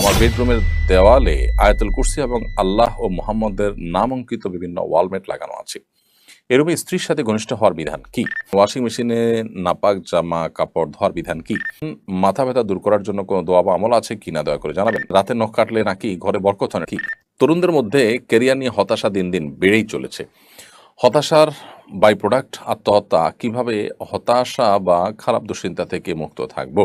আমার বেডরুমের দেওয়ালে আয়াতুল কুরসি এবং আল্লাহ ও মোহাম্মদের নাম অঙ্কিত বিভিন্ন ওয়ালমেট লাগানো আছে। এরূপে স্ত্রীর সাথে ঘনিষ্ঠ হওয়ার বিধান কি? ওয়াশিং মেশিনে নাপাক জামা কাপড় ধোয়ার বিধান কি? মাথা ব্যথা দূর করার জন্য কোনো দোয়া বা আমল আছে কি না দয়া করে জানাবেন। রাতে নখ কাটলে নাকি ঘরে বরকত হয়? কি তরুণদের মধ্যে কেরিয়ার নিয়ে হতাশা দিন দিন বেড়েই চলেছে। হতাশার বাই প্রোডাক্ট আত্মহত্যা, কীভাবে হতাশা বা খারাপ দুশ্চিন্তা থেকে মুক্ত থাকব?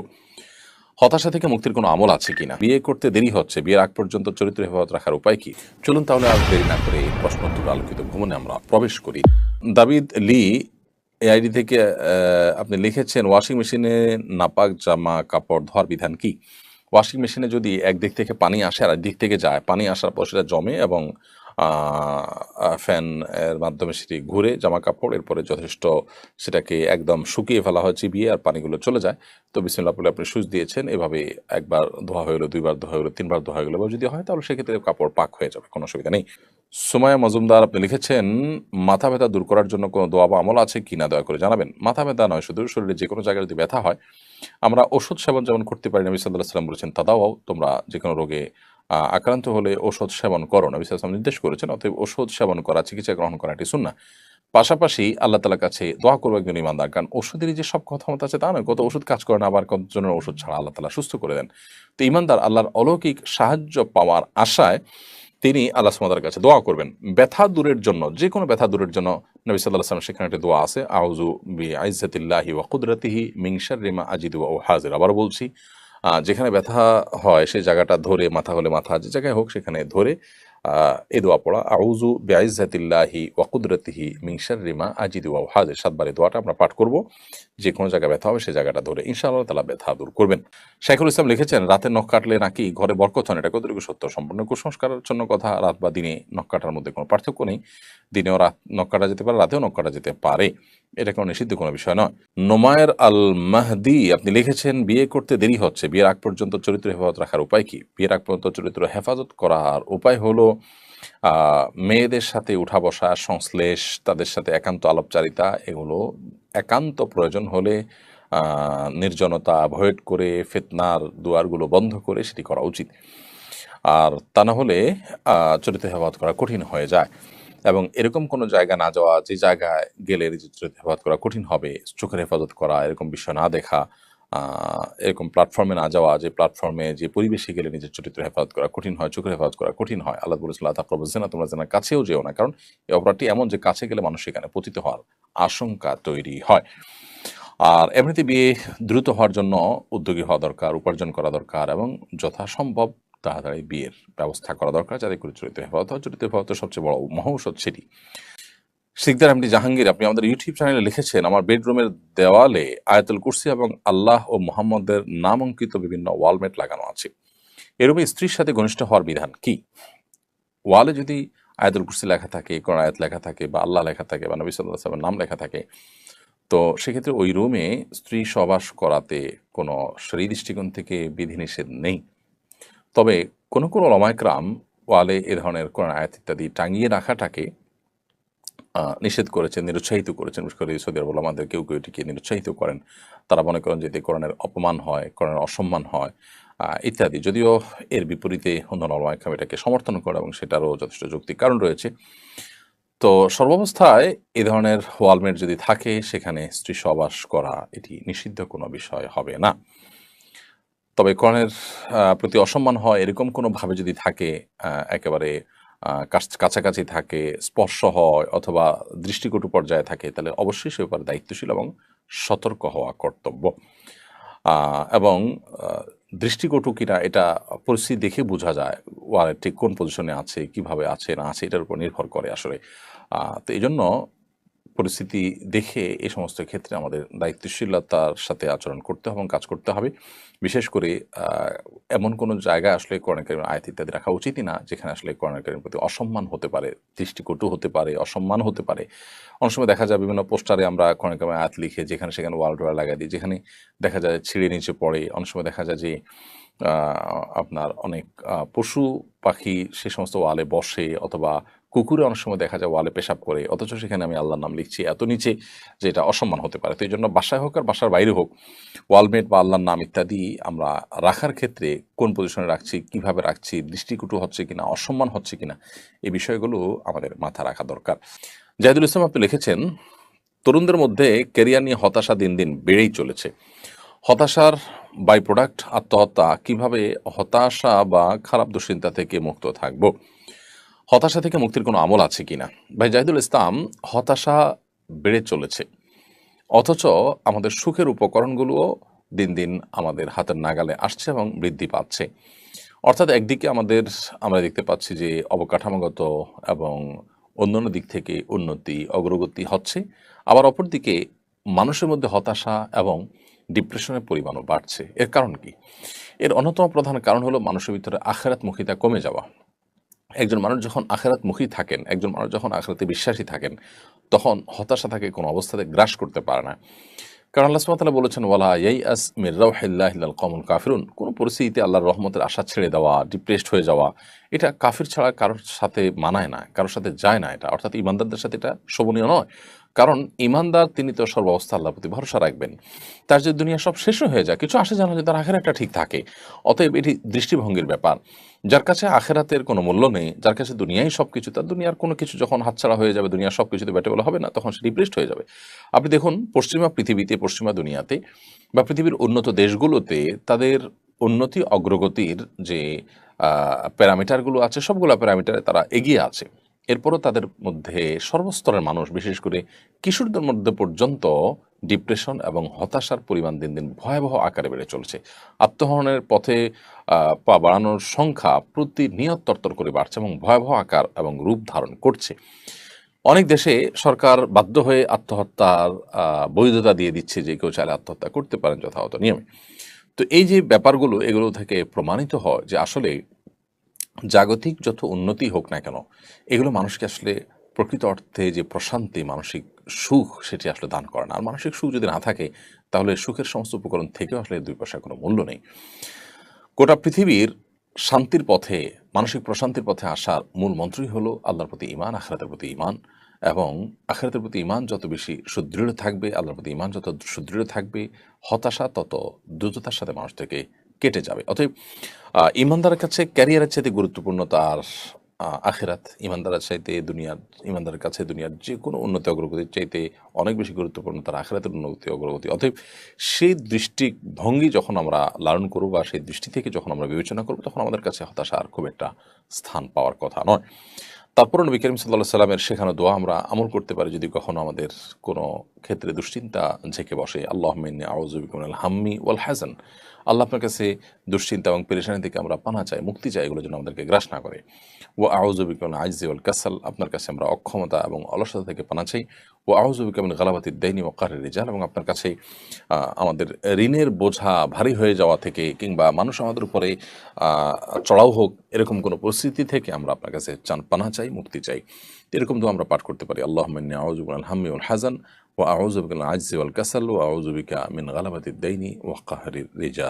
হতাশা থেকে মুক্তির কোনো আমল আছে কিনা? বিয়ে করতে দেরি হচ্ছে, বিয়ের আগ পর্যন্ত চরিত্র হেফাজত রাখার উপায় কি? চলুন তাহলে আর দেরি না করে এই প্রশ্নোত্তর আলোকিত ভ্রমণে আমরা প্রবেশ করি। দাবিদ লি এই আইডি থেকে আপনি লিখেছেন, ওয়াশিং মেশিনে নাপাক জামা কাপড় ধোয়ার বিধান কি? ওয়াশিং মেশিনে যদি একদিক থেকে পানি আসে আর দিক থেকে যায়, পানি আসার পর সেটা জমে এবং ফ্যান এর মাধ্যমে সেটি ঘুরে জামা কাপড় এরপরে যথেষ্ট সেটাকে একদম শুকিয়ে ফেলা হয়, চিবিয়ে আর পানিগুলো চলে যায়। তো বিসমিল্লাহ বলে আপনি সুচ দিয়েছেন, এভাবে একবার ধোয়া হয়ে গেলো, দুইবার ধোয়া হয়ে গেলো, তিনবার ধোয়া হয়ে গেলো বা যদি হয় তাহলে সেক্ষেত্রে কাপড় পাক হয়ে যাবে, কোনো অসুবিধা নেই। সুমায়া মজুমদার, আপনি লিখেছেন, মাথা ব্যথা দূর করার জন্য কোনো দোয়া বা আমল আছে কি না দয়া করে জানাবেন। মাথা ব্যথা নয়, শুধু শরীরে যে কোনো জায়গায় যদি ব্যথা হয়, আমরা ওষুধ সেবন যেমন করতে পারি, নবী সাল্লাহ সাল্লাম বলেছেন তাদাও তোমরা যে কোনো রোগে আক্রান্ত হলে ওষুধ সেবন করো। নবী সাল্লাম নির্দেশ করেছেন, অতএব ওষুধ সেবন করা, চিকিৎসা গ্রহণ করা এটি শুননা পাশাপাশি আল্লাহ তালার কাছে দোয়া করব একজন ইমানদার কারণ ওষুধেরই যে সব কথা মতো আছে তা নয়, কত ওষুধ কাজ করে না, আবার কতজনের ওষুধ ছাড়া আল্লাহ তালা সুস্থ করে দেন। তো ইমানদার আল্লাহর অলৌকিক সাহায্য পাওয়ার আশায় তিনি আল্লাহ সুমাদার কাছে দোয়া করবেন। ব্যথা দূরের জন্য যে কোনো ব্যথা দূরের জন্য নবী সাল্লাহ সাল্লাম সেখানে একটি দোয়া আছে আউজু বি আইজাতিল্লাহি ওয়া কুদরতিহি মিংসার রিমা আজিদ ও হাজির আবার বলছি যেখানে ব্যথা হয় সেই জায়গাটা ধরে মাথা হলে মাথা যে জায়গায় হোক সেখানে ধরে এই দোয়া পড়া। আউজু বেআইজাতিল্লাহি ওয়া কুদরতিহি মিংসার রিমা আজিদ ওয়া হাজির সাতবার দোয়াটা আমরা পাঠ করব। যে কোনো জায়গায় ব্যথা হবে সেই জায়গাটা ধরে ইনশাআল্লাহ তালা ব্যথা দূর করবেন। শাইখুল ইসলাম লিখেছেন রাতে নখ কাটলে নাকি ঘরে বরকত হয় না, এটা কতটুকু সত্য? সম্পূর্ণ কুসংস্কারের জন্য কথা রাত বা দিনে নখ কাটার মধ্যে কোনো পার্থক্য নেই। দিনেও রাত নখ কাটা যেতে পারে রাতেও নখ কাটা যেতে পারে। এটা কোনো নিষিদ্ধ, কোনো বিষয় নয়। নোমায়ের আল মাহদি আপনি লিখেছেন, বিয়ে করতে দেরি হচ্ছে। বিয়ের আগ পর্যন্ত চরিত্র হেফাজত রাখার উপায় কি? বিয়ের আগ পর্যন্ত চরিত্র হেফাজত করার উপায় হলো মেয়েদের সাথে উঠা বসা, সংশ্লেষ, তাদের সাথে একান্ত আলাপচারিতা, এগুলো একান্ত প্রয়োজন হলে নির্জনতা অ্যাভয়েড করে, ফেতনার দুয়ারগুলো বন্ধ করে সেটি করা উচিত। আর তা না হলে চরিত্র হেফাজত করা কঠিন হয়ে যায়। এবং এরকম কোনো জায়গা না যাওয়া, যে জায়গায় গেলে চরিত্র হেফাজত করা কঠিন হবে, চোখের হেফাজত করা, এরকম বিষয় না দেখা এরকম প্ল্যাটফর্মে না যাওয়া, যে প্ল্যাটফর্মে যে পরিবেশে গেলে নিজের চরিত্র হেফাজত করা কঠিন হয়, চোখের হেফাজত করা কঠিন হয়। আল্লাহ বলেছিল তাকরব না তোমরা যেন কাছেও যেও না। কারণ এই অপরাধটি এমন যে কাছে গেলে মানুষ সেখানে পতিত হওয়ার আশঙ্কা তৈরি হয়। আর এমনিতে বিয়ে দ্রুত হওয়ার জন্য উদ্যোগী হওয়া দরকার, উপার্জন করা দরকার এবং যথাসম্ভব তাড়াতাড়ি বিয়ের ব্যবস্থা করা দরকার, যাতে করে চরিত্র হেফাজত হয়। চরিত্র হেফাজত সবচেয়ে বড় মহৌষধ সেটি। শিকদার এমডি জাহাঙ্গীর, আপনি আমাদের ইউটিউব চ্যানেলে লিখেছেন, আমার বেডরুমের দেওয়ালে আয়াতুল কুরসি এবং আল্লাহ ও মোহাম্মদের নাম অঙ্কিত বিভিন্ন ওয়ালমেট লাগানো আছে। এরূপে স্ত্রীর সাথে ঘনিষ্ঠ হওয়ার বিধান কি? ওয়ালে যদি আয়াতুল কুরসি লেখা থাকে কোন আয়াত লেখা থাকে বা আল্লাহ লেখা থাকে বা নবী সাল্লাহ সাল্লামের নাম লেখা থাকে, তো সেক্ষেত্রে ওই রুমে স্ত্রী সবাস করাতে কোনো সেই দৃষ্টিকোণ থেকে বিধিনিষেধ নেই। তবে কোনো কোনো লমায়করাম ওয়ালে এ ধরনের কোরআন আয়াত ইত্যাদি টাঙিয়ে রাখাটাকে নিষেধ করেছেন, নিরুৎসাহিত করেছেন। বিশেষ করে সৌদি আরব আমাদের কেউ কেউ এটিকে নিরুৎসাহিত করেন। তারা মনে করেন যে এতে কোরআনের অপমান হয়, কোরআনের অসম্মান হয় ইত্যাদি। যদিও এর বিপরীতে অন্যান্য লমায়করাম এটাকে সমর্থন করে এবং সেটারও যথেষ্ট যৌক্তিক কারণ রয়েছে। তো সর্বাবস্থায় এ ধরনের ওয়ালমেট যদি থাকে, সেখানে স্ত্রী সবাস করা এটি নিষিদ্ধ কোনো বিষয় হবে না। তবে কোরআনের প্রতি অসম্মান হয় এরকম কোনোভাবে যদি থাকে একেবারে কাছ- কাছাকাছি থাকে, স্পর্শ হয় অথবা দৃষ্টিকটু পর্যায়ে থাকে, তাহলে অবশ্যই সে ব্যাপারে দায়িত্বশীল এবং সতর্ক হওয়া কর্তব্য। এবং দৃষ্টিকটু কিনা এটা পরিস্থিতি দেখে বোঝা যায় ওয়ালের ঠিক কোন পজিশনে আছে, কীভাবে আছে না আছে, এটার উপর নির্ভর করে আসলে। তো এই জন্য পরিস্থিতি দেখে এ সমস্ত ক্ষেত্রে আমাদের দায়িত্বশীলতার সাথে আচরণ করতে হবে এবং কাজ করতে হবে। বিশেষ করে এমন কোনো জায়গায় আসলে করোনাকালীন আয়াত ইত্যাদি রাখা উচিতই না, যেখানে আসলে করোনাকালীন প্রতি অসম্মান হতে পারে, দৃষ্টিকটু হতে পারে, অসম্মান হতে পারে। অনেক সময় দেখা যায় বিভিন্ন পোস্টারে আমরা করোনাকালীন আয়াত লিখে, যেখানে সেখানে ওয়াল ডোয়ার লাগাই দিই, যেখানে দেখা যায় ছিঁড়ে নিচে পড়ে। অনেক সময় দেখা যায় যে আপনার অনেক পশু পাখি সে সমস্ত ওয়ালে বসে অথবা কুকুরে অনেক সময় দেখা যায় ওয়ালে পেশাব করে, অথচ সেখানে আমি আল্লাহর নাম লিখছি এত নিচে যে এটা অসম্মান হতে পারে। তো এই জন্য বাসায় হোক আর বাসার বাইরে হোক, ওয়ালমেট বা আল্লাহর নাম ইত্যাদি আমরা রাখার ক্ষেত্রে কোন পজিশনে রাখছি, কীভাবে রাখছি, দৃষ্টিকুটু হচ্ছে কিনা, অসম্মান হচ্ছে কিনা এই বিষয়গুলো আমাদের মাথা রাখা দরকার। জাহিদুল ইসলাম আপনি লিখেছেন, তরুণদের মধ্যে ক্যারিয়ার নিয়ে হতাশা দিন দিন বেড়েই চলেছে। হতাশার বাই প্রোডাক্ট আত্মহত্যা, কীভাবে হতাশা বা খারাপ দুশ্চিন্তা থেকে মুক্ত থাকব? হতাশা থেকে মুক্তির কোনো আমল আছে কিনা? ভাই, জাহিদুল ইসলাম, হতাশা বেড়ে চলেছে। অথচ আমাদের সুখের উপকরণগুলোও দিন দিন আমাদের হাতের নাগালে আসছে এবং বৃদ্ধি পাচ্ছে। অর্থাৎ একদিকে আমাদের, আমরা দেখতে পাচ্ছি যে অবকাঠামোগত এবং অন্যান্য দিক থেকে উন্নতি, অগ্রগতি হচ্ছে। আবার অপরদিকে মানুষের মধ্যে হতাশা এবং ডিপ্রেশনের পরিমাণও বাড়ছে। এর কারণ কি? এর অন্যতম প্রধান কারণ হলো মানুষের ভিতরে আখেরাতমুখিতা কমে যাওয়া। একজন মানুষ যখন আখেরাতমুখী থাকেন, একজন মানুষ যখন আখেরাতে বিশ্বাসী থাকেন, তখন হতাশা তাকে কোনো অবস্থাতে গ্রাস করতে পারে না। কারণ আল্লাহ সুবহানাহু বলেছেন, ওয়ালা ইয়াই আস মির রাউহিল্লাহিল কমল কাফিরুন। কোনো পরিস্থিতিতে আল্লাহর রহমতের আশা ছেড়ে দেওয়া ডিপ্রেসড হয়ে যাওয়া এটা কাফির ছাড়া কারোর সাথে মানায় না, কারোর সাথে যায় না এটা। অর্থাৎ ইমানদারদের সাথে এটা শোভনীয় নয়। কারণ ইমানদার তিনি তো সর্বাবস্থা আল্লাহর প্রতি ভরসা রাখবেন। তার যে দুনিয়া সব শেষ হয়ে যায়, কিছু আসে জানা যে তার আখের একটা ঠিক থাকে। অতএব এটি দৃষ্টিভঙ্গির ব্যাপার। যার কাছে আখেরাতের কোনো মূল্য নেই, যার কাছে দুনিয়াই সব কিছু তার দুনিয়ার কোনো কিছু যখন হাতছাড়া হয়ে যাবে, দুনিয়ার সব কিছুতে ব্যাটেবল হবে না, তখন সে ডিপ্রেসড হয়ে যাবে। আপনি দেখুন, পশ্চিমা পৃথিবীতে, পশ্চিমা দুনিয়াতে বা পৃথিবীর উন্নত দেশগুলোতে তাদের উন্নতি, অগ্রগতির যে প্যারামিটারগুলো আছে, সবগুলো প্যারামিটারে তারা এগিয়ে আছে। এরপরও তাদের মধ্যে সর্বস্তরের মানুষ, বিশেষ করে কিশোরদের মধ্যে পর্যন্ত ডিপ্রেশন এবং হতাশার পরিমাণ দিন দিন ভয়াবহ আকারে বেড়ে চলছে। আত্মহরণের পথে পা বাড়ানোর সংখ্যা প্রতিনিয়ত তরতর করে বাড়ছে এবং ভয়াবহ আকার এবং রূপ ধারণ করছে। অনেক দেশে সরকার বাধ্য হয়ে আত্মহত্যার বৈধতা দিয়ে দিচ্ছে যে, কেউ চাইলে আত্মহত্যা করতে পারেন যথাযথ নিয়মে। তো এই যে ব্যাপারগুলো, এগুলো থেকে প্রমাণিত হয় যে আসলে জাগতিক যত উন্নতি হোক না কেন, এগুলো মানুষকে আসলে প্রকৃত অর্থে যে প্রশান্তি, মানসিক সুখ সেটি আসলে দান করে না। আর মানসিক সুখ যদি না থাকে, তাহলে সুখের সমস্ত উপকরণ থেকেও আসলে দুই পয়সার কোনো মূল্য নেই। গোটা পৃথিবীর শান্তির পথে, মানসিক প্রশান্তির পথে আসার মূল মন্ত্রই হলো আল্লাহর প্রতি ইমান আখরাতের প্রতি ইমান এবং আখেরাতের প্রতি ইমান যত বেশি সুদৃঢ় থাকবে, আল্লাহর প্রতি ইমান যত সুদৃঢ় থাকবে, হতাশা তত দ্রুততার সাথে মানুষ থেকে কেটে যাবে। অতএব ইমানদারের কাছে ক্যারিয়ারের চাইতে গুরুত্বপূর্ণ তার আখেরাত। ইমানদারের চাইতে দুনিয়ার ইমানদারের কাছে দুনিয়ার যে কোনো উন্নতি অগ্রগতির চাইতে অনেক বেশি গুরুত্বপূর্ণ তার আখেরাতের উন্নতি অগ্রগতি। অতএব, সেই দৃষ্টিভঙ্গি যখন আমরা লালন করব বা সেই দৃষ্টি থেকে যখন আমরা বিবেচনা করব, তখন আমাদের কাছে হতাশা আর খুব একটা স্থান পাওয়ার কথা নয়। তারপর নবী করিম সাল্লাহ সাল্লামের সেখানে দোয়া আমরা আমল করতে পারি, যদি কখনো আমাদের কোনো ক্ষেত্রে দুশ্চিন্তা ঝেঁকে বসে। আল্লাহ মিন্নি আউজুবিকুল হাম্মি ওয়াল হাসান আল্লাহ আপনার কাছে দুশ্চিন্তা এবং পেরেশানি থেকে আমরা পানা চাই, মুক্তি চাই এগুলো যেন আমাদেরকে গ্রাস না করে। ও আউজুবিকুল আইজি ওয়াল কাসাল, আপনার কাছে আমরা অক্ষমতা এবং অলসতা থেকে পানা চাই। ও আউজুবিকামিন গালাবাতির দেয়নি ওকারের রেজাল এবং আপনার কাছে আমাদের ঋণের বোঝা ভারী হয়ে যাওয়া থেকে কিংবা মানুষ আমাদের উপরে চড়াও হোক, এরকম কোনো পরিস্থিতি থেকে আমরা আপনার কাছে চান পানা চাই, মুক্তি চাই। এরকম তো আমরা পাঠ করতে পারি। আল্লাহ মিন্নি আউজুবুল হাম্মি উল হাজান ও আউজুবিকাল আইজি ওয়াল কাসাল ও আউজুবিকা মিন গালাবাতির দেয়নি ওয়াকাহারির রেজা